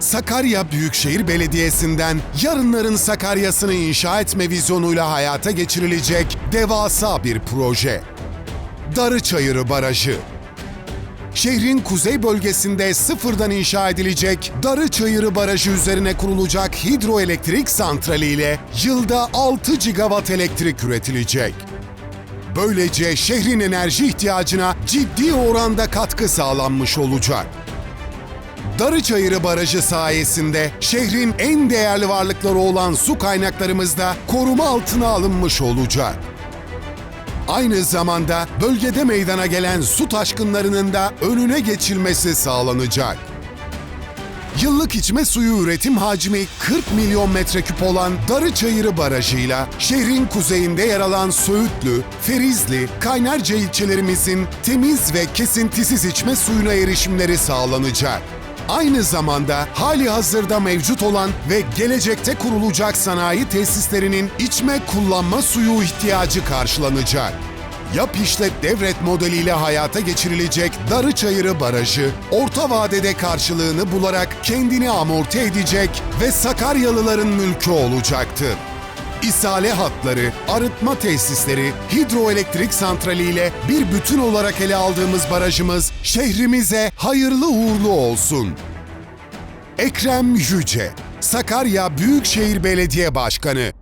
Sakarya Büyükşehir Belediyesi'nden yarınların Sakarya'sını inşa etme vizyonuyla hayata geçirilecek devasa bir proje. Darıçayırı Barajı Şehrin kuzey bölgesinde sıfırdan inşa edilecek Darıçayırı Barajı üzerine kurulacak hidroelektrik santrali ile yılda 6 gigawatt elektrik üretilecek. Böylece şehrin enerji ihtiyacına ciddi oranda katkı sağlanmış olacak. Darıçayırı Barajı sayesinde şehrin en değerli varlıkları olan su kaynaklarımız da koruma altına alınmış olacak. Aynı zamanda bölgede meydana gelen su taşkınlarının da önüne geçilmesi sağlanacak. Yıllık içme suyu üretim hacmi 40 milyon metreküp olan Darıçayırı Barajı'yla şehrin kuzeyinde yer alan Söğütlü, Ferizli, Kaynarca ilçelerimizin temiz ve kesintisiz içme suyuna erişimleri sağlanacak. Aynı zamanda hali hazırda mevcut olan ve gelecekte kurulacak sanayi tesislerinin içme kullanma suyu ihtiyacı karşılanacak. Yap işlet devret modeliyle hayata geçirilecek Darıçayırı Barajı, orta vadede karşılığını bularak kendini amorti edecek ve Sakaryalıların mülkü olacaktır. İsale hatları, arıtma tesisleri, hidroelektrik santrali ile bir bütün olarak ele aldığımız barajımız şehrimize hayırlı uğurlu olsun. Ekrem Yüce, Sakarya Büyükşehir Belediye Başkanı